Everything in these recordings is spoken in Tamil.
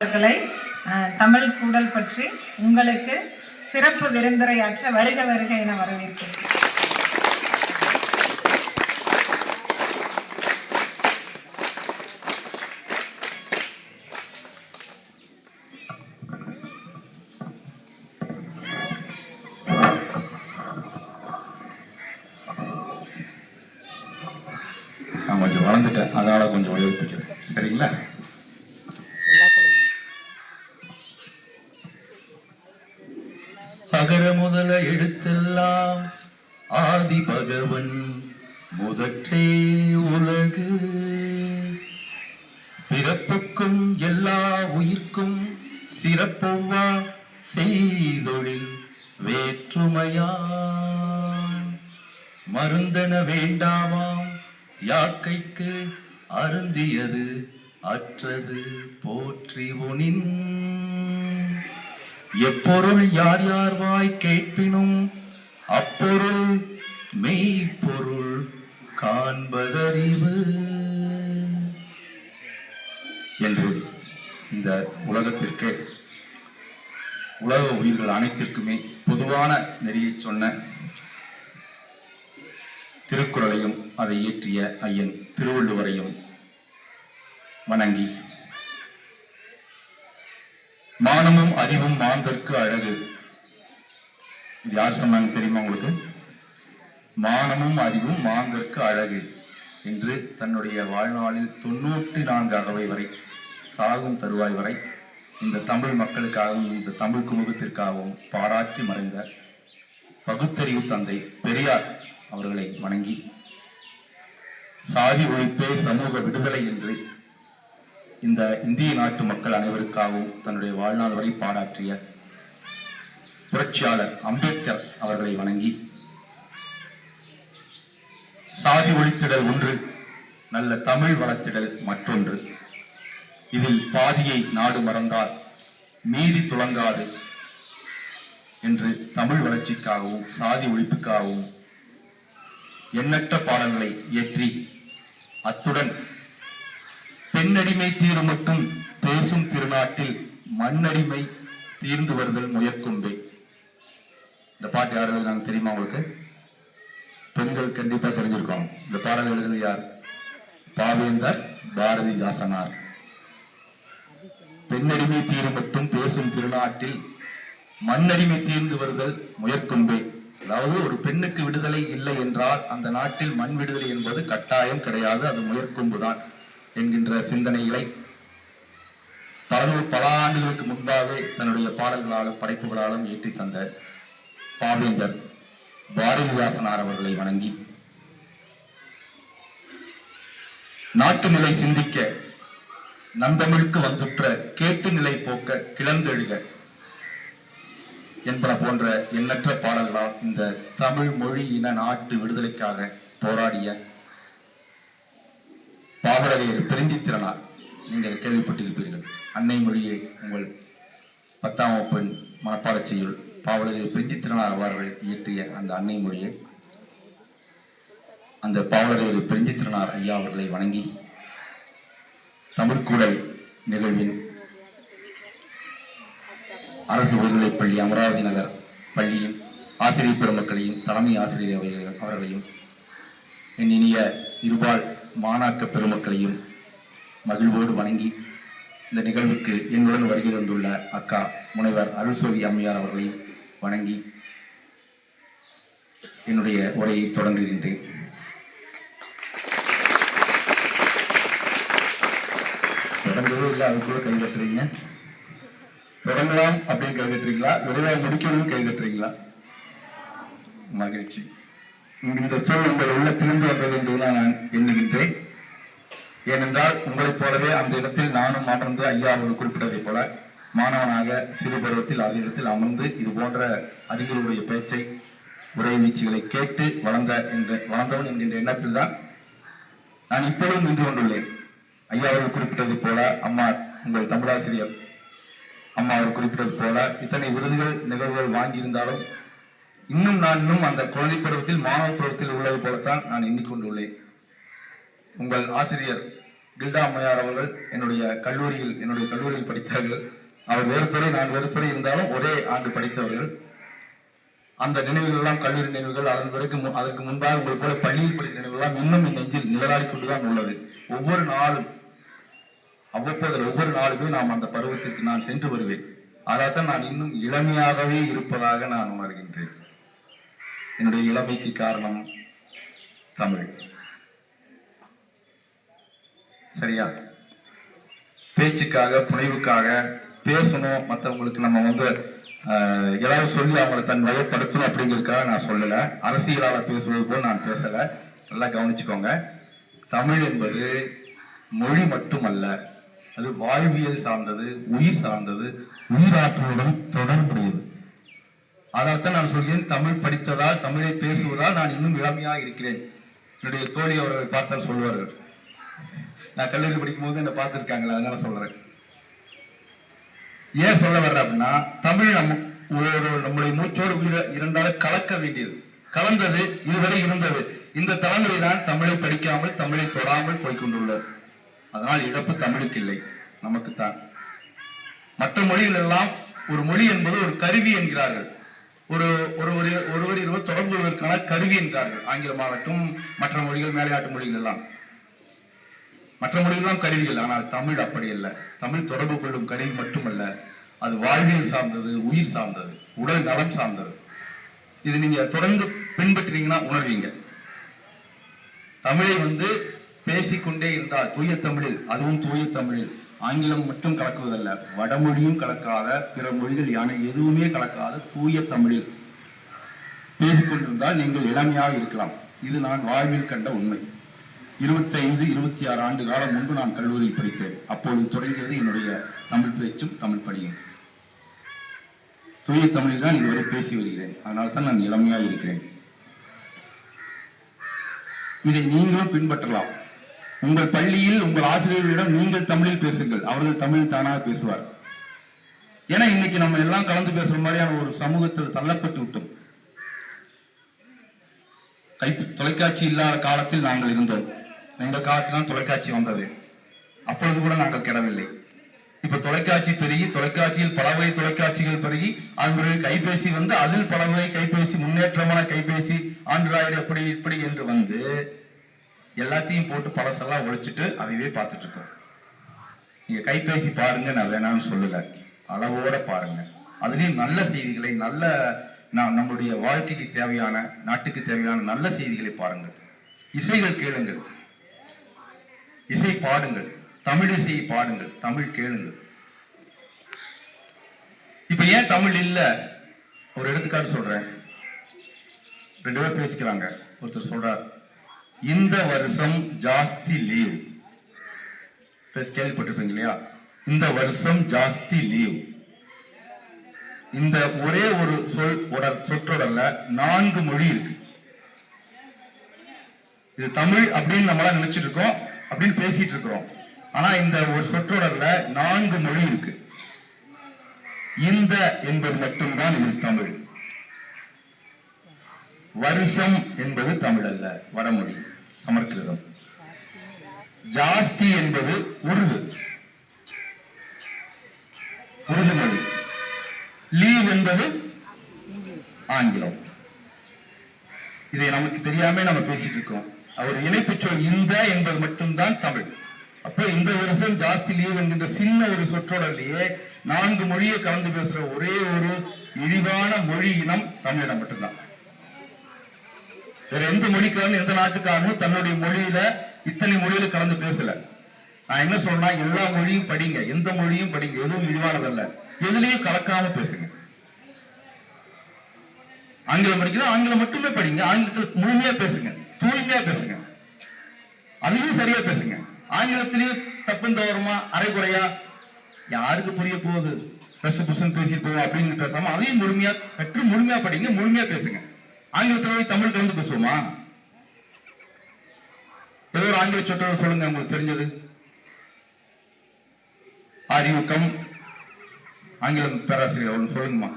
அவர்களை தமிழ் கூடல் பற்றி உங்களுக்கு சிறப்பு விருந்துரையாற்ற வருக வருக என வரவேற்கிறேன். முதல எழுத்தெல்லாம் ஆதி பகவன் முதற்றே உலகு. பிறப்புக்கும் எல்லா உயிர்க்கும் சிறப்பொவ்வா செய்தொழில் வேற்றுமையா? மருந்தன வேண்டாமாம் யாக்கைக்கு அருந்தியது அற்றது போற்றி உனின் எப்பொருள் யார் யார் வாய் கேட்பினும் அப்பொருள் மெய்ப்பொருள் காண்பதறிவு. என்று இந்த உலகத்திற்கு உலக உயிர்கள் அனைத்திற்குமே பொதுவான நெறியை சொன்ன திருக்குறளையும் அதை இயற்றிய ஐயன் திருவள்ளுவரையும் வணங்கி மானமும் அறிவும் மாந்தற்கு அழகு. இது யார் சொன்னாங்க தெரியுமா உங்களுக்கு? மானமும் அறிவும் மாந்தற்கு அழகு என்று தன்னுடைய வாழ்நாளில் தொண்ணூற்றி நான்கு அகவை வரை சாகும் தருவாய் வரை இந்த தமிழ் மக்களுக்காகவும் இந்த தமிழ் குமுகத்திற்காகவும் பாராட்டி மறைந்த பகுத்தறிவு தந்தை பெரியார் அவர்களை வணங்கி சாதி ஒழிப்பே சமூக விடுதலை என்று இந்த இந்திய நாட்டு மக்கள் அனைவருக்காகவும் தன்னுடைய வாழ்நாள் வரை பாராற்றிய புரட்சியாளர் அம்பேத்கர் அவர்களை வணங்கி சாதி ஒழித்திடல் ஒன்று நல்ல தமிழ் வளர்த்திடல் மற்றொன்று. இதில் பாதியை நாடு மறந்தால் மீதி துளங்காது என்று தமிழ் வளர்ச்சிக்காகவும் சாதி ஒழிப்புக்காகவும் எண்ணற்ற பாடல்களை இயற்றி அத்துடன் பெண்ணடிமை தீரும் மட்டும் பேசும் திருநாட்டில் மண்ணடிமை தீர்ந்து வருதல் முயற்கும்பே இந்த பாட்டு யார் எழுதுனாங்க தெரியுமா உங்களுக்கு? பெண்கள் கண்டிப்பா தெரிஞ்சிருக்கோம் இந்த பாடல் எழுதுனது யார்? பாவேந்தர் பாரதிதாசனார். பெண்ணடிமை தீரும் மட்டும் பேசும் திருநாட்டில் மண்ணடிமை தீர்ந்து வருதல் முயற்கும்பே அதாவது ஒரு பெண்ணுக்கு விடுதலை இல்லை என்றால் அந்த நாட்டில் மண் விடுதலை என்பது கட்டாயம் கிடையாது அது முயற்கும்புதான். என்கின்ற சிந்தனைகளை பலநூறு பல ஆண்டுகளுக்கு முன்பாகவே தன்னுடைய பாடல்களாலும் படைப்புகளாலும் ஏற்றி தந்த பாவேந்தர் பாரதிதாசனார் அவர்களை வணங்கி நாட்டு நிலை சிந்திக்க நந்தமிழ்க்கு வந்துற்ற கேட்டு நிலை போக்க கிளந்தெழுக என்பன போன்ற எண்ணற்ற பாடல்களால் இந்த தமிழ் மொழி இன நாட்டு விடுதலைக்காக போராடிய பாவலரையர் பெருஞ்சித்திரனார் நீங்கள் கேள்விப்பட்டிருப்பீர்கள். அன்னை மொழியை உங்கள் பத்தாம் வகுப்பின் மனப்பாடச் செய்யுள். பாவலரையர் பெருஞ்சித்திரனார் அவர்கள் இயற்றிய அந்த அன்னை மொழியை. அந்த பாவலரையர் பெருஞ்சித்திரனார் ஐயா அவர்களை வணங்கி தமிழ்கூடல் நிகழ்வின் அரசு உயர்நிலைப் பள்ளி அமராவதி நகர் பள்ளியின் ஆசிரியர் பெருமக்களையும் தலைமை ஆசிரியர் அவர்கள்- அவர்களையும் என் இனிய இருபால் மாணாக்க பெருமக்களையும் மகிழ்வோடு வணங்கி இந்த நிகழ்வுக்கு என்னுடன் வருகை தந்துள்ள அக்கா முனைவர் அருள்சோதி அம்மையார் அவர்களையும் வணங்கி என்னுடைய உரையை தொடங்குகின்றேன். தொடங்கவே இல்லை அது கை தட்டுறீங்க தொடங்கலாம் அப்படின்னு கை தட்டுறீங்களா விரைவாக முடிக்கணும்னு கை தட்டுறீங்களா மகிழ்ச்சி. இந்த சொல் உங்கள் உள்ளத்திலிருந்து வந்தது என்றுதான் நான் எண்ணுகின்றேன். ஏனென்றால் உங்களைப் போலவே அந்த இடத்தில் நானும் அமர்ந்து ஐயா அவர்கள் குறிப்பிட்டதைப் போல மாணவனாக சிறு பருவத்தில் அதே இடத்தில் அமர்ந்து இது போன்ற அறிஞர்களுடைய பேச்சை உரை வீச்சுகளை கேட்டு வளர்ந்த என்ற வளர்ந்தவன் என்கின்ற எண்ணத்தில் தான் நான் இப்பொழுதும் நின்று கொண்டுள்ளேன். ஐயா அவர்கள் குறிப்பிட்டதைப் போல அம்மா உங்கள் தமிழாசிரியர் அம்மா அவர் குறிப்பிட்டது போல இத்தனை விருதுகள் நிகழ்வுகள் வாங்கியிருந்தாலும் இன்னும் நான் இன்னும் அந்த குழந்தை பருவத்தில் மாணவ பருவத்தில் உள்ளது போலத்தான் நான் எண்ணிக்கொண்டுள்ளேன். உங்கள் ஆசிரியர் கில்டா அம்மையார் அவர்கள் என்னுடைய கல்லூரியில் என்னுடைய கல்லூரியில் படித்தார்கள். அவர் வேறு துறை நான் வேறு துறை இருந்தாலும் ஒரே ஆண்டு படித்தவர்கள். அந்த நினைவுகள்லாம் கல்லூரி நினைவுகள் அதன் பிறகு அதற்கு முன்பாக உங்கள் போல பள்ளியில் படித்த நினைவுகள்லாம் இன்னும் என் நெஞ்சில் நிழலாடி கொண்டுதான் உள்ளது. ஒவ்வொரு நாளும் அவ்வப்போது ஒவ்வொரு நாளுமே நாம் அந்த பருவத்திற்கு நான் சென்று வருவேன். அதான் நான் இன்னும் இளமையாகவே இருப்பதாக நான் உணர்கின்றேன். என்னுடைய இளமைக்கு காரணம் தமிழ். சரியா? பேச்சுக்காக புனைவுக்காக பேசணும். மற்றவங்களுக்கு நம்ம வந்து ஆஹ், ஏதாவது சொல்லி அவங்களை தன் வயப்படுத்தணும் அப்படிங்கிறதுக்காக நான் சொல்லல. அரசியலால பேசுவது போல் நான் பேசல. நல்லா கவனிச்சுக்கோங்க. தமிழ் என்பது மொழி மட்டுமல்ல அது வாழ்வியல் சார்ந்தது உயிர் சார்ந்தது உயிராற்றலுடன் தொடர்புடையது. அதைத்தான் நான் சொல்கிறேன் தமிழ் படித்ததால் தமிழை பேசுவதால் நான் இன்னும் இளமையாக இருக்கிறேன். என்னுடைய தோழி அவர்களை பார்த்தால் சொல்வார்கள். நான் கல்லூரி படிக்கும் போது என்னை பார்த்துருக்காங்களா அதனால சொல்றேன். ஏன் சொல்ல வர்றேன் அப்படின்னா தமிழ் நம்ம ஒரு நம்முடைய மூச்சோடு உயிர இரண்டால கலக்க வேண்டியது. கலந்தது இதுவரை இருந்தது. இந்த தலைமுறை தான் தமிழை படிக்காமல் தமிழை தொடாமல் போய்க்கொண்டுள்ளது. அதனால் இழப்பு தமிழுக்கு இல்லை நமக்குத்தான். மற்ற மொழிகள் எல்லாம் ஒரு மொழி என்பது ஒரு கருவி என்கிறார்கள். ஒரு ஒருவர் ஒருவர் இருவர் தொடர்பு கொள்வதற்கான கருவி என்கிறார்கள் ஆங்கிலமாகட்டும் மற்ற மொழிகள் மேலையாட்டு மொழிகள் எல்லாம் மற்ற மொழிகள்லாம் கருவிகள் ஆனால் தமிழ் அப்படி அல்ல. தமிழ் தொடர்பு கொள்ளும் கருவி மட்டுமல்ல. அது வாழ்வியல் சார்ந்தது உயிர் சார்ந்தது உடல் நலம் சார்ந்தது. இது நீங்க தொடர்ந்து பின்பற்றினீங்கன்னா உணர்வீங்க. தமிழை வந்து பேசிக்கொண்டே இருந்தால் தூய தமிழில் அதுவும் தூய தமிழில் ஆங்கிலம் மட்டும் கலக்குவதல்ல வடமொழியும் கலக்காத பிற மொழிகள் யானை எதுவுமே கலக்காத தூய தமிழில் பேசிக்கொண்டிருந்தால் நீங்கள் இளமையாக இருக்கலாம். இது நான் வாழ்வில் கண்ட உண்மை. இருபத்தைந்து இருபத்தி ஆறு ஆண்டு காலம் முன்பு நான் கல்லூரியில் படித்தேன். அப்போது தொடங்கியது என்னுடைய தமிழ் பேச்சும் தமிழ் படியும் தூய தமிழில் தான் இதுவரை பேசி வருகிறேன். அதனால தான் நான் இளமையாக இருக்கிறேன். இதை நீங்களும் பின்பற்றலாம். உங்கள் பள்ளியில் உங்கள் ஆசிரியர்களிடம் நீங்கள் தமிழில் பேசுங்கள். அவர்கள் தமிழ் தானாக பேசுவார் ஏன்னா இன்னைக்கு நம்ம எல்லாம் கலந்து பேசுற மாதிரியான ஒரு சமூகத்தில் தள்ளப்பட்டு விட்டோம். கை தொலைக்காட்சி இல்லாத காலத்தில் நாங்கள் இருந்தோம். எங்கள் காலத்தில் தான் தொலைக்காட்சி வந்தது. அப்பொழுது கூட நாங்கள் கெடவில்லை. இப்ப தொலைக்காட்சி பெருகி தொலைக்காட்சியில் பல வகை தொலைக்காட்சிகள் பெருகி அதன் பிறகு கைபேசி வந்து அதில் பல வகை கைபேசி முன்னேற்றமான கைபேசி ஆண்ட்ராய்டு அப்படி இப்படி என்று வந்து எல்லாத்தையும் போட்டு பழசெல்லாம் ஒழிச்சிட்டு அதையே பார்த்துட்டு இருக்கோம் நீங்க கைபேசி பாருங்க நான் வேணாம்னு சொல்லலை. அளவோட பாருங்க. அதுலேயும் நல்ல செய்திகளை நல்ல நான் நம்முடைய வாழ்க்கைக்கு தேவையான நாட்டுக்கு தேவையான நல்ல செய்திகளை பாருங்கள். இசைகள் கேளுங்கள். இசை பாடுங்கள். தமிழ் இசையை பாடுங்கள். தமிழ் கேளுங்கள். இப்ப ஏன் தமிழ் இல்ல? ஒரு எடுத்துக்காட்டு சொல்றேன். ரெண்டு பேர் பேசிக்கிறாங்க. ஒருத்தர் சொல்றார் இந்த வருஷம் ஜாஸ்தி லீவ் கேள்விப்பட்டிருப்பீங்க இல்லையா? இந்த வருஷம் ஜாஸ்தி லீவ் இந்த ஒரே ஒரு சொல் சொற்றொடர்ல நான்கு மொழி இருக்கு. இது தமிழ் அப்படின்னு நம்மளா நினைச்சிட்டு இருக்கோம் அப்படின்னு பேசிட்டு இருக்கிறோம். ஆனா இந்த ஒரு சொற்றொடர்ல நான்கு மொழி இருக்கு. இந்த என்பது மட்டும்தான் இது தமிழ். வருஷம் என்பது தமிழ் அல்ல வடமொழி. சமஸ்கிருதம் ஜாஸ்தி என்பது உருது. உருது மொழி லீவ் என்பது ஆங்கிலம். இதை நமக்கு தெரியாம நம்ம பேசிட்டு இருக்கோம். அவர் இணைப்பு சொல் இந்த என்பது மட்டும்தான் தமிழ். அப்ப இந்த வருஷம் ஜாஸ்தி லீவ் என்கின்ற சின்ன ஒரு சொற்றொடர்லயே நான்கு மொழியை கலந்து பேசுற ஒரே ஒரு இழிவான மொழி இனம் தமிழிடம் மட்டும்தான். வேற எந்த மொழிக்காரனும் எந்த நாட்டுக்காரனும் தன்னுடைய மொழியில இத்தனை மொழியில கலந்து பேசல. நான் என்ன சொல்றா எல்லா மொழியும் படிங்க. எந்த மொழியும் படிங்க. எதுவும் இழிவானதல்ல எதுலயும் கலக்காம பேசுங்க. ஆங்கிலம் படிக்கணும் ஆங்கிலம் மட்டுமே படிங்க. ஆங்கிலத்தில் முழுமையா பேசுங்க. தூய்மையா பேசுங்க. அதையும் சரியா பேசுங்க. ஆங்கிலத்திலையும் தப்பும் தவறுமா அரைகுறையா? யாருக்கு புரிய போகுது? பெஸ்ட் புஷன் பேசிட்டு போவோம் அப்படின்னு பேசாம அதையும் முழுமையா கற்று முழுமையா படிங்க முழுமையா பேசுங்க. ஆங்கிலத்தில் போய் தமிழ் கலந்து பேசுவோமா? ஏதோ ஒரு ஆங்கில சொற்றொடர் சொல்லுங்க உங்களுக்கு தெரிஞ்சது. ஆர் கம் ஆங்கிலம் பேராசிரியர் ஒன்று சொல்லுங்கம்மா.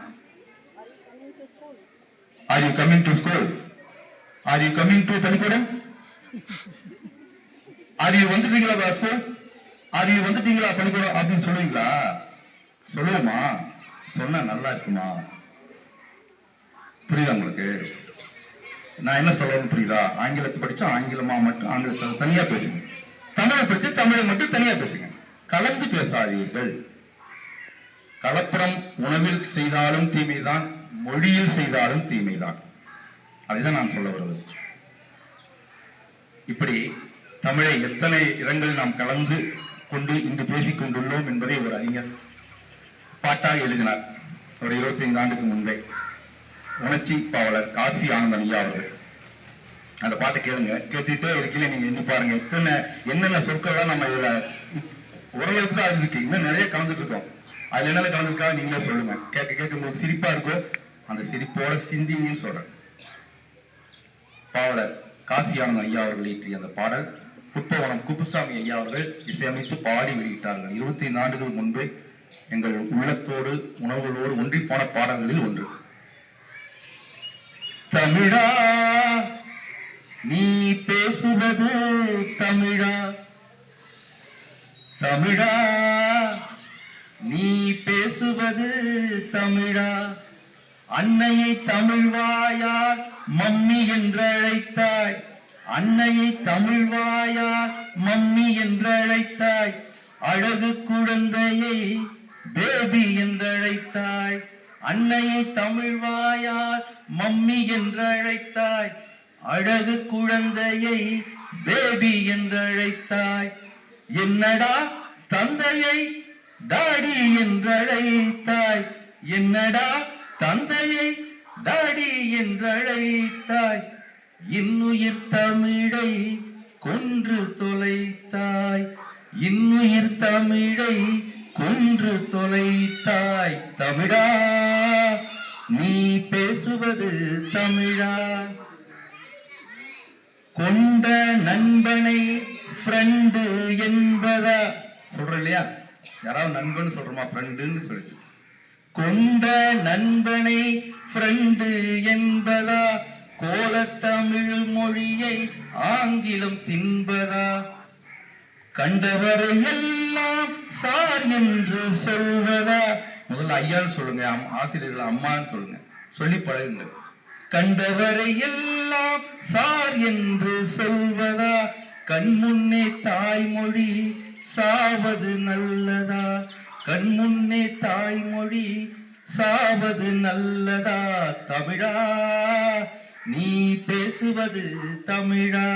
Are you coming to school are you coming to பள்ளிக்கூடம் யூ வந்துட்டீங்களா ஸ்கூல் ஆர் யூ வந்துட்டீங்களா பள்ளிக்கூடம் அப்படின்னு சொல்லுவீங்களா? சொல்லுவோமா சொன்னா நல்லா இருக்குமா? புரியுதா உங்களுக்கு? நான் என்ன சொல்லணும் புரியுதா? ஆங்கிலத்தை படிச்சா ஆங்கிலமா மட்டும் ஆங்கிலத்தை தனியா பேசுங்க. தமிழை படிச்சு தமிழை மட்டும் தனியா பேசுங்க. கலந்து பேசாதீர்கள். கலப்படம் உணவில் செய்தாலும் தீமைதான் மொழியில் செய்தாலும் தீமைதான். அதுதான் நான் சொல்ல வருவது. இப்படி தமிழை எத்தனை இடங்களில் நாம் கலந்து கொண்டு இன்று பேசிக் கொண்டுள்ளோம் என்பதை ஒரு அறிஞர் பாட்டாக எழுதினார். ஒரு இருபத்தி ஐந்து ஆண்டுக்கு முன்பே. உணர்ச்சி பாவலர் காசி ஆனந்தன் ஐயா அவர்கள். அந்த பாட்டை கேளுங்க. கேட்டுட்டே இருக்கீங்க நீங்க எண்ணி பாருங்க. இத்தனை என்னென்ன சொற்கள்லாம் நம்ம இதுல ஓரளவுக்கு தான் இருக்கு இன்னும் நிறைய கலந்துட்டு இருக்கோம். அதுல என்னென்ன கலந்துருக்கா நீங்களே சொல்லுங்க. கேட்க கேட்க உங்களுக்கு சிரிப்பா இருக்கும் அந்த சிரிப்போட சிந்திங்கன்னு சொல்றேன். பாவலர் காசி ஆனந்த் ஐயா அவர்கள் இயற்றிய அந்த பாடல் புட்பவனம் குப்புசாமி ஐயா அவர்கள் இசையமைத்து பாடி வெளியிட்டார்கள். இருபத்தி ஐந்து ஆண்டுகள் முன்பே எங்கள் உள்ளத்தோடு உணவுகளோடு ஒன்றி போன பாடல்களில் ஒன்று. தமிழா? நீ பேசுவது தமிழா? தமிழா? நீ பேசுவது தமிழா? அன்னையை தமிழ்வாயார் மம்மி என்றழைத்தாய். அன்னையை தமிழ்வாயார் மம்மி என்றழைத்தாய். அழகு குழந்தையை பேபி என்றழைத்தாய். அன்னையை தமிழ்வாயார் மம்மி என்றழைத்தாய். அழகு குழந்தையை பேபி என்றழைத்தாய். என்னடா தந்தையை டாடி என்றழைத்தாய். என்னடா தந்தையை டாடி என்றழைத்தாய். இன்னுயிர் தமிழை கொன்று தொலைத்தாய். இன்னுயிர் தமிழை கொன்று தொலைத்தாய் தமிழா நீ பேசுவது தமிழா. கொண்ட நண்பனை ஃப்ரெண்டு என்பதா? சொல்ற இல்லையா? யாராவது நண்பன் சொல்றோமா? ஃப்ரெண்டுன்னு சொல்லிட்டு. கொண்ட நண்பனை ஃப்ரெண்டு என்பதா? கோலத்தமிழ் மொழியை ஆங்கிலம் தின்பதா? கண்டவரை எல்லாம் சார் என்று சொல்வதா. முதல்ல ஐயான்னு சொல்லுங்க ஆசிரியர்கள் அம்மான்னு சொல்லுங்க. சொல்லி பழகுங்க கண்டவரை எல்லாம் சார் என்று சொல்வதா? கண்முன்னே தாய்மொழி சாவது நல்லதா? கண்முன்னே தாய்மொழி சாவது நல்லதா? தமிழா நீ பேசுவது தமிழா?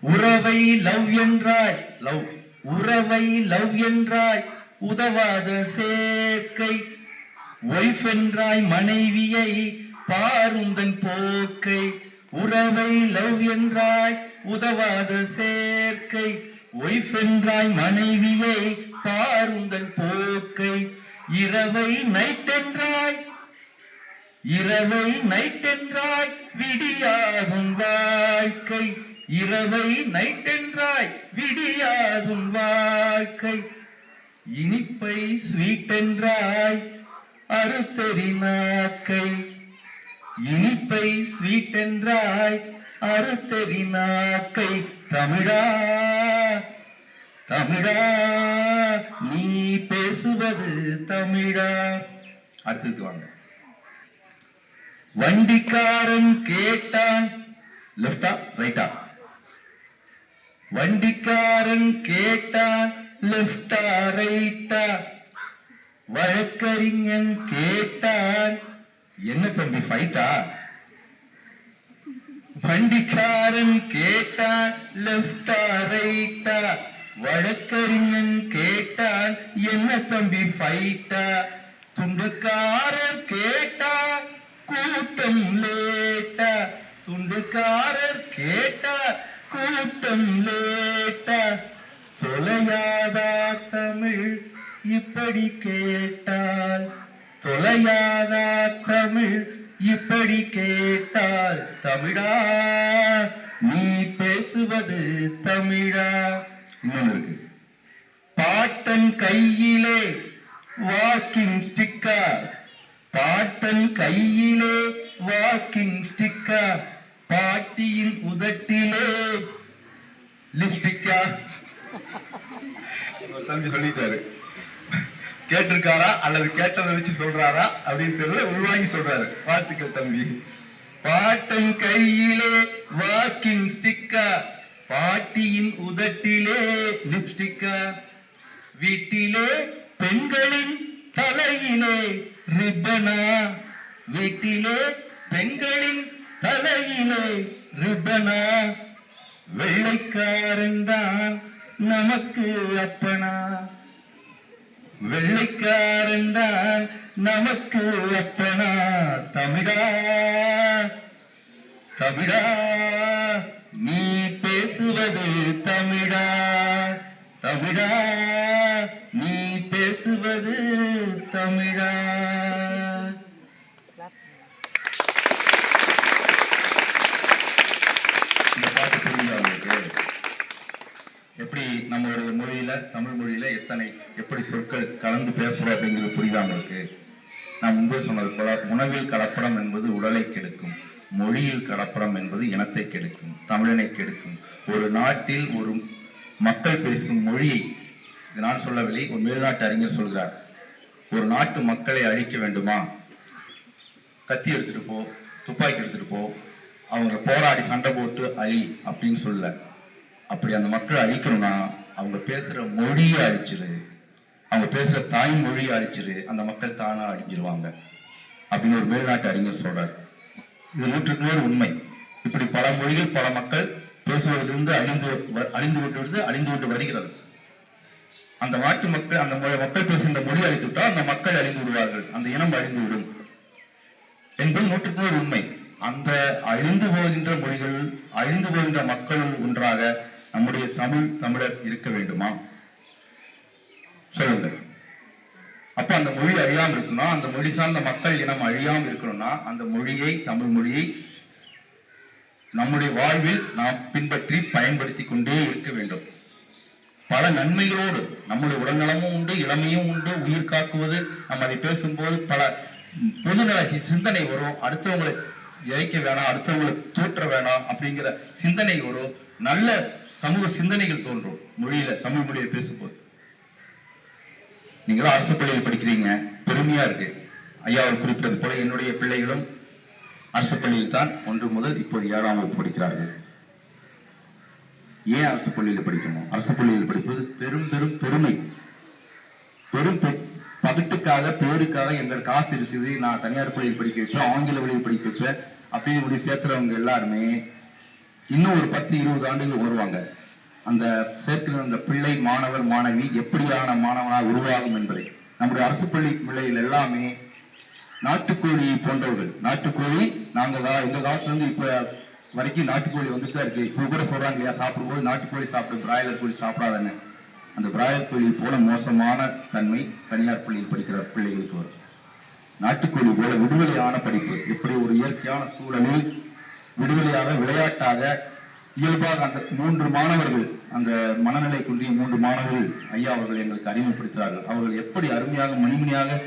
உறவை லவ் என்றாய். லவ். உறவை லவ் என்றாய் உதவாத சேர்க்கை. ஒய்ஃப் என்றாய் மனைவியை பாருந்தன் போக்கை. உறவை லவ் என்றாய் உதவாத சேர்க்கை. ஒய்ஃப் என்றாய் மனைவியை பாருந்தன் போக்கை. இரவை நைட் என்றாய் இரவை நைட் என்றாய் விடியாகும் வாழ்க்கை. இரவை நைட்டென்றாய் என்றாய் வாழ்க்கை. இனிப்பை ஸ்வீட்டென்றாய் அறுத்தறி நாக்கை இனிப்பை ஸ்வீட்டென்றாய் அறுத்தறி நாக்கை தமிழா தமிழா நீ பேசுவது தமிழா. அடுத்தது வாங்க. வண்டிக்காரன் கேட்டான் லெப்டா ரைட்டா வண்டிக்காரன் கேட்டான் லெப்டா ரைட்டா வழக்கறிஞன் கேட்டான். என்ன தம்பி ஃபைட்டா வண்டிக்காரன் கேட்டான் லெப்டா ரைட்டா வழக்கறிஞன் கேட்டான் என்ன தம்பி ஃபைட்டா துண்டுக்காரர் கேட்டா கூட்டம் லேட்டா. துண்டுக்காரர் கேட்டா கூட்டம் லேட்டா தொலையாதா தமிழ் இப்படி கேட்டால் தொலையாதா தமிழ் இப்படி கேட்டால் தமிழா நீ பேசுவது தமிழா? இருக்கு. பாட்டன் கையிலே வாக்கிங் ஸ்டிக்கா? பாட்டன் கையிலே வாக்கிங் ஸ்டிக்கா? பாட்டியின் உதட்டிலே லிப்ஸ்டிக்கா? தம்பி சொல்லிட்டாரு. கேட்டிருக்காரா? அல்லது கேட்டதை வச்சு சொல்றாரா? அப்படின்னு தெரியல உள்வாங்கி சொல்றாரு. வாழ்த்துக்கள் தம்பி. பாட்டன் கையிலே வாக்கிங் ஸ்டிக்கா பாட்டியின் உதட்டிலே லிப்ஸ்டிக்கா வீட்டிலே பெண்களின் தலையிலே ரிப்பனா வீட்டிலே பெண்களின் தலையிலே ரிப்பனா வெள்ளைக்காரன் தான் நமக்கு அப்பனா. வெள்ளைக்காரன் தான் நமக்கு அப்பனா. தமிழா தமிழா நீ பேசுவது தமிழா. தமிழா நீ பேசுவது தமிழ் இந்த பாட்டு புரியுதா உங்களுக்கு எப்படி நம்மளுடைய மொழியில தமிழ் மொழியில எத்தனை எப்படி சொற்கள் கலந்து பேசுறோம் அப்படிங்கிறது புரியுதா உங்களுக்கு நான் முன்பே சொன்னது போல உணவில் கலப்படம் என்பது உடலை கெடுக்கும். மொழியில் கலப்படம் என்பது இனத்தை கெடுக்கும் தமிழனை கெடுக்கும். ஒரு நாட்டில் ஒரு மக்கள் பேசும் மொழியை இது நான் சொல்லவில்லை ஒரு மேல்நாட்டு அறிஞர் சொல்கிறார். ஒரு நாட்டு மக்களை அழிக்க வேண்டுமா? கத்தி எடுத்துட்டு போ துப்பாக்கி எடுத்துட்டு போ அவங்க போராடி சண்டை போட்டு அழி அப்படின்னு சொல்ல. அப்படி அந்த மக்களை அழிக்கணும்னா அவங்க பேசுற மொழியை அழிச்சிரு. அவங்க பேசுற தாய்மொழியை அழிச்சிரு. அந்த மக்கள் தானா அழிஞ்சிருவாங்க. அப்படின்னு ஒரு மேல்நாட்டு அறிஞர் சொல்றார். இது நூற்றுக்கு நூறு உண்மை. இப்படி பல மொழிகள் பல மக்கள் பேசுவதிலிருந்து அழிந்து வ- அழிந்து கொண்டு அழிந்து கொண்டு வருகிறது. அந்த நாட்டு மக்கள் அந்த மொழி மக்கள் பேசுகின்ற மொழி அழித்து விட்டால் அந்த மக்கள் அழிந்து விடுவார்கள். அந்த இனம் அழிந்து விடும். என்பது நூற்றுக்கு நூறு உண்மை. அந்த அழிந்து போகின்ற மொழிகள் அழிந்து போகின்ற மக்கள் ஒன்றாக நம்முடைய தமிழ் தமிழர் இருக்க வேண்டுமா? சொல்லுங்க. அப்ப அந்த மொழி அழியாம இருக்கணும் அந்த மொழி சார்ந்த மக்கள் இனம் அழியாம இருக்கணும்னா அந்த மொழியை தமிழ் மொழியை நம்முடைய வாழ்வில் நாம் பின்பற்றி பயன்படுத்தி கொண்டே இருக்க வேண்டும். பல நன்மைகளோடு நம்முடைய உடல்நலமும் உண்டு இளமையும் உண்டு உயிர் காக்குவது நம்ம அதை பேசும்போது பல பொதுநல சிந்தனை வரும். அடுத்தவங்களை இழைக்க வேணாம் அடுத்தவங்களை தூற்ற வேணாம் அப்படிங்கிற சிந்தனை வரும். நல்ல சமூக சிந்தனைகள் தோன்றும். மொழியில தமிழ் மொழியை பேசும்போது. நீங்களும் அரசு பள்ளியில் படிக்கிறீங்க. பெருமையா இருக்கு. ஐயா அவர் குறிப்பிட்டது போல என்னுடைய பிள்ளைகளும் அரசு பள்ளியில் தான் ஒன்று முதல் இப்போது ஏழாம் வகுப்பு படிக்கிறார்கள். ஏன் அரசு பள்ளியில் படிக்கணும்? அரசு பள்ளியில் படிப்பது பெரும் பெரும் பெருமை. பெரும் பகுட்டுக்காக பகட்டுக்காக பேருக்காக எங்கள் காசு இருக்குது. நான் தனியார் பள்ளியில் படிக்க வச்சேன் ஆங்கில வழியில் படிக்க வச்சேன் அப்படின்னு இப்படி சேர்த்துறவங்க எல்லாருமே இன்னும் ஒரு பத்து இருபது ஆண்டுகள் வருவாங்க அந்த சேர்க்கிற அந்த பிள்ளை மாணவர் மாணவி எப்படியான மாணவனாக உருவாகும் என்பதை. நம்முடைய அரசு பள்ளி பிள்ளைகள் எல்லாமே நாட்டுக்கோழி போன்றவர்கள். நாட்டுக்கோழி நாங்கள் தான் எங்கள் காலத்துலேருந்து இப்போ வரைக்கும் நாட்டுக்கோழி வந்துட்டு தான் இருக்கு. இப்போ கூட சொல்கிறாங்க இல்லையா சாப்பிடும்போது நாட்டுக்கோழி சாப்பிடு பிராய்லர் கோழி சாப்பிடாதன்னு. அந்த பிராய்லர் கோழி போல மோசமான தன்மை தனியார் பள்ளியில் படிக்கிற பிள்ளைகளுக்கு வரும். நாட்டுக்கோழி போல விடுதலையான படிப்பு. இப்படி ஒரு இயற்கையான சூழலில் விடுதலையாக விளையாட்டாக இயல்பாக அந்த மூன்று மாணவர்கள் அந்த மனநிலை குன்றிய மூன்று மாணவர்கள் ஐயா அவர்கள் எங்களுக்கு அறிமுகப்படுத்துகிறார்கள். அவர்கள் எப்படி அருமையாக மணிமணியாக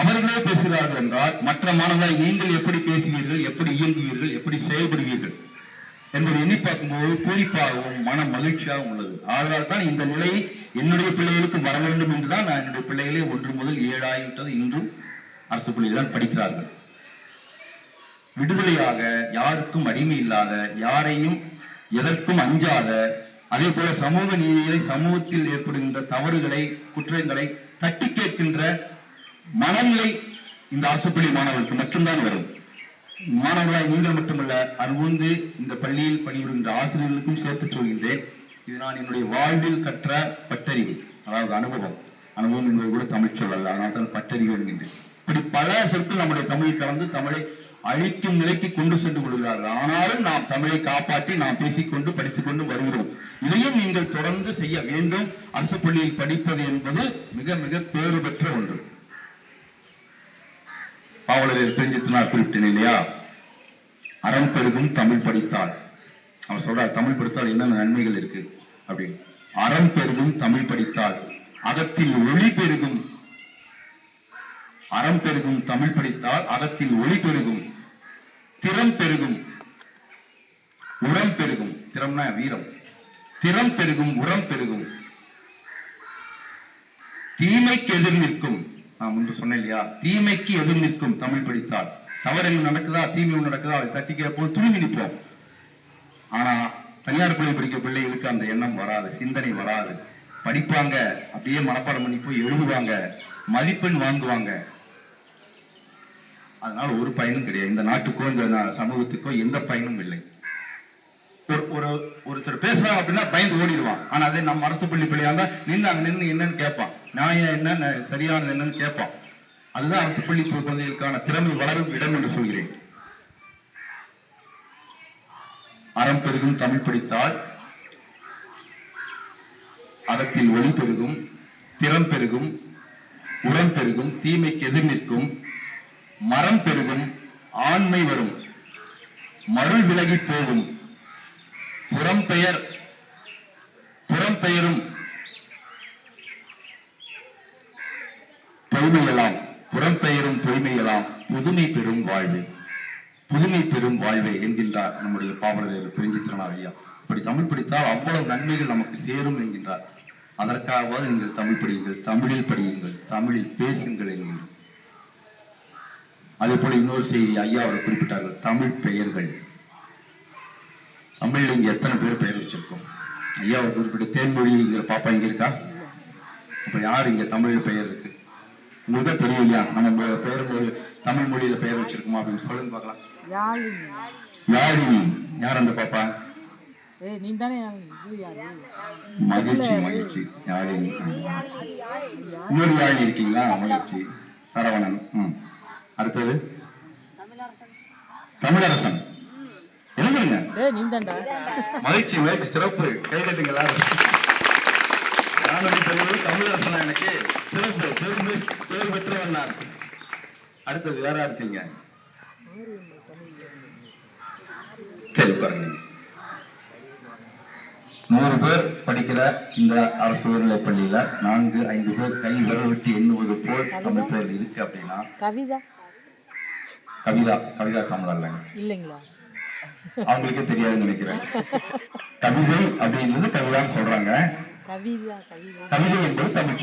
அவர்களே பேசுகிறார்கள் என்றால் மற்ற மாணவர்கள் நீங்கள் எப்படி பேசுவீர்கள் எப்படி இயங்குவீர்கள் எப்படி செயல்படுவீர்கள் என்பதை எண்ணி பார்க்கும்போது பூரிப்பாகவும் மன மகிழ்ச்சியாகவும் உள்ளது. ஆதலால் தான் இந்த நிலை என்னுடைய பிள்ளைகளுக்கு வர வேண்டும் என்றுதான் நான் என்னுடைய பிள்ளைகளே ஒன்று முதல் ஏழு ஆகிவிட்டது இன்றும் அரசு பள்ளியில் தான் படிக்கிறார்கள். விடுதலையாக யாருக்கும் அடிமை இல்லாத யாரையும் எதற்கும் அஞ்சாத அதே போல சமூக நீதியை சமூகத்தில் ஏற்படுகின்ற தவறுகளை குற்றங்களை தட்டி கேட்கின்ற மனநிலை இந்த அரசுப்பள்ளி மாணவர்களுக்கு மட்டும்தான் வரும். மாணவர்களாய் நீங்கள் மட்டுமல்ல அன்புந்து இந்த பள்ளியில் பணிபுரிகின்ற ஆசிரியர்களுக்கும் சேர்த்து சொல்கின்றேன். இது நான் என்னுடைய வாழ்வில் கற்ற பட்டறிவு அதாவது அனுபவம். அனுபவம் என்பது கூட தமிழ் சொல்லல அதனால தான் பட்டறிவு என்கின்றேன். இப்படி பல சொற்கள் நம்முடைய தமிழை கலந்து தமிழை அழிக்கும் நிலைக்கு கொண்டு சென்று விடுகிறார்கள். ஆனாலும் நாம் தமிழை காப்பாற்றி நாம் பேசிக்கொண்டு படித்துக்கொண்டு வருகிறோம். இதையும் நீங்கள் தொடர்ந்து செய்ய வேண்டும். அரசு பள்ளியில் படிப்பது என்பது மிக மிக பேறு பெற்ற ஒன்று. பாவலரில் பிரிஞ்சித்தனார் குறிப்பிட்டேன் இல்லையா? அறம் பெருகும் தமிழ் படித்தால். அவர் சொல்றார் தமிழ் படித்தால் என்னென்ன நன்மைகள் இருக்கு? அப்படின்னு. அறம் பெருகும் தமிழ் படித்தால் அகத்தில் ஒளி பெருகும் அறம் பெருகும் தமிழ் படித்தால் அகத்தில் ஒளி பெருகும். திறம் பெருகும் உரம் பெருகும். திறம்னா வீரம். திறம் பெருகும் உரம் பெருகும். தீமைக்கு எதிர் நிற்கும். நான் முன்பு சொன்னேன் இல்லையா? தீமைக்கு எதிர் நிற்கும் தமிழ் படித்தால். தவறு என்ன நடக்குதா? தீமை நடக்குதா? அதை தட்டி கேட்போம் துணிவி நிற்போம். ஆனா தனியார் பள்ளி படிக்க பிள்ளைகளுக்கு அந்த எண்ணம் வராது சிந்தனை வராது. படிப்பாங்க அப்படியே மனப்பாடம் பண்ணி போய் எழுதுவாங்க மதிப்பெண் வாங்குவாங்க. அதனால ஒரு பயனும் கிடையாது. இந்த நாட்டுக்கோ இந்த சமூகத்துக்கோ எந்த பயனும் இல்லை. ஒரு ஒரு ஒருத்தர் பேசுறாங்க அப்படின்னா பயந்து ஓடிடுவான். ஆனா அதே நம்ம அரசு பள்ளி பிள்ளையா இருந்தா நின்று அங்க நின்று என்னன்னு கேட்பான். நியாயம் என்ன ந- சரியானது என்னன்னு கேட்பான். அதுதான் அரசு பள்ளி குழந்தைகளுக்கான திறமை வளரும் இடம் என்று சொல்கிறேன். அறம் பெருகும் தமிழ் படித்தால் அறத்தில் ஒளி பெருகும் திறம் பெருகும் உரம் பெருகும் தீமைக்கு எதிர் நிற்கும் மரம் பெருகும் ஆண்மை வரும். மருள் விலகி போகும். புறம் பெயர் புறம் புறம்பெயரும் பொய்மையலாம் புறம் பெயரும் புதுமை பெறும் வாழ்வு. புதுமை பெறும் வாழ்வே என்கின்றார் நம்முடைய பாவலர் பிரிஞ்சித்திரனார் ஐயா. இப்படி தமிழ் படித்தால் அவ்வளவு நன்மைகள் நமக்கு சேரும் என்கின்றார். அதற்காகவாது நீங்கள் தமிழ் படியுங்கள் தமிழில் படியுங்கள் தமிழில் பேசுங்கள் என்கின்றார். அதே போல இன்னொரு செய்தி ஐயா அவர் குறிப்பிட்டார்கள். தமிழ் பெயர்கள். தமிழ்ல இங்க எத்தனை பேர் பெயர் வச்சிருக்கோம்? ஐயா அவர் குறிப்பிட்ட தேன்மொழிங்கிற பாப்பா இங்க இருக்கா? அப்ப யார் இங்க தமிழ்ல பெயர் இருக்கு? உங்களுக்கு தான் தெரியும் இல்லையா? நம்ம பெயர் மொழி- தமிழ் மொழியில பெயர் வச்சிருக்கோமா அப்படின்னு சொல்லுங்க பார்க்கலாம். யாழினி. யார் அந்த பாப்பா? மகிழ்ச்சி மகிழ்ச்சி. யாழினி. இன்னொரு யாழினி இருக்கீங்களா? மகிழ்ச்சி. சரவணன். ம். அடுத்தது? தமிழரசன். எழுதுங்க தான்டா மகிழ்ச்சி மகிழ்ச்சி சிறப்பு. கைதட்டுங்க எல்லாரும். காணொலி பதிவு தமிழரசனா எனக்கு சிறப்பு. பெருமை பேர் பெற்றவன் நான். அடுத்தது வேற இருக்கீங்க? சரி பாருங்க. நூறு பேர் படிக்கிற இந்த அரசு உயர்நிலைப் பள்ளியில நான்கு ஐந்து பேர் கை விரல் விட்டு எண்ணுவது போல் பேர் இருக்கு அப்படின்னா கவிதா கவிதா கமலா இல்லைங்க இல்லைங்களா? அவங்களுக்கே தெரியாதுன்னு நினைக்கிறேன். கவிதை அப்படின்றது கவிதான்னு சொல்றாங்க. கவிதா என்பது தமிழ்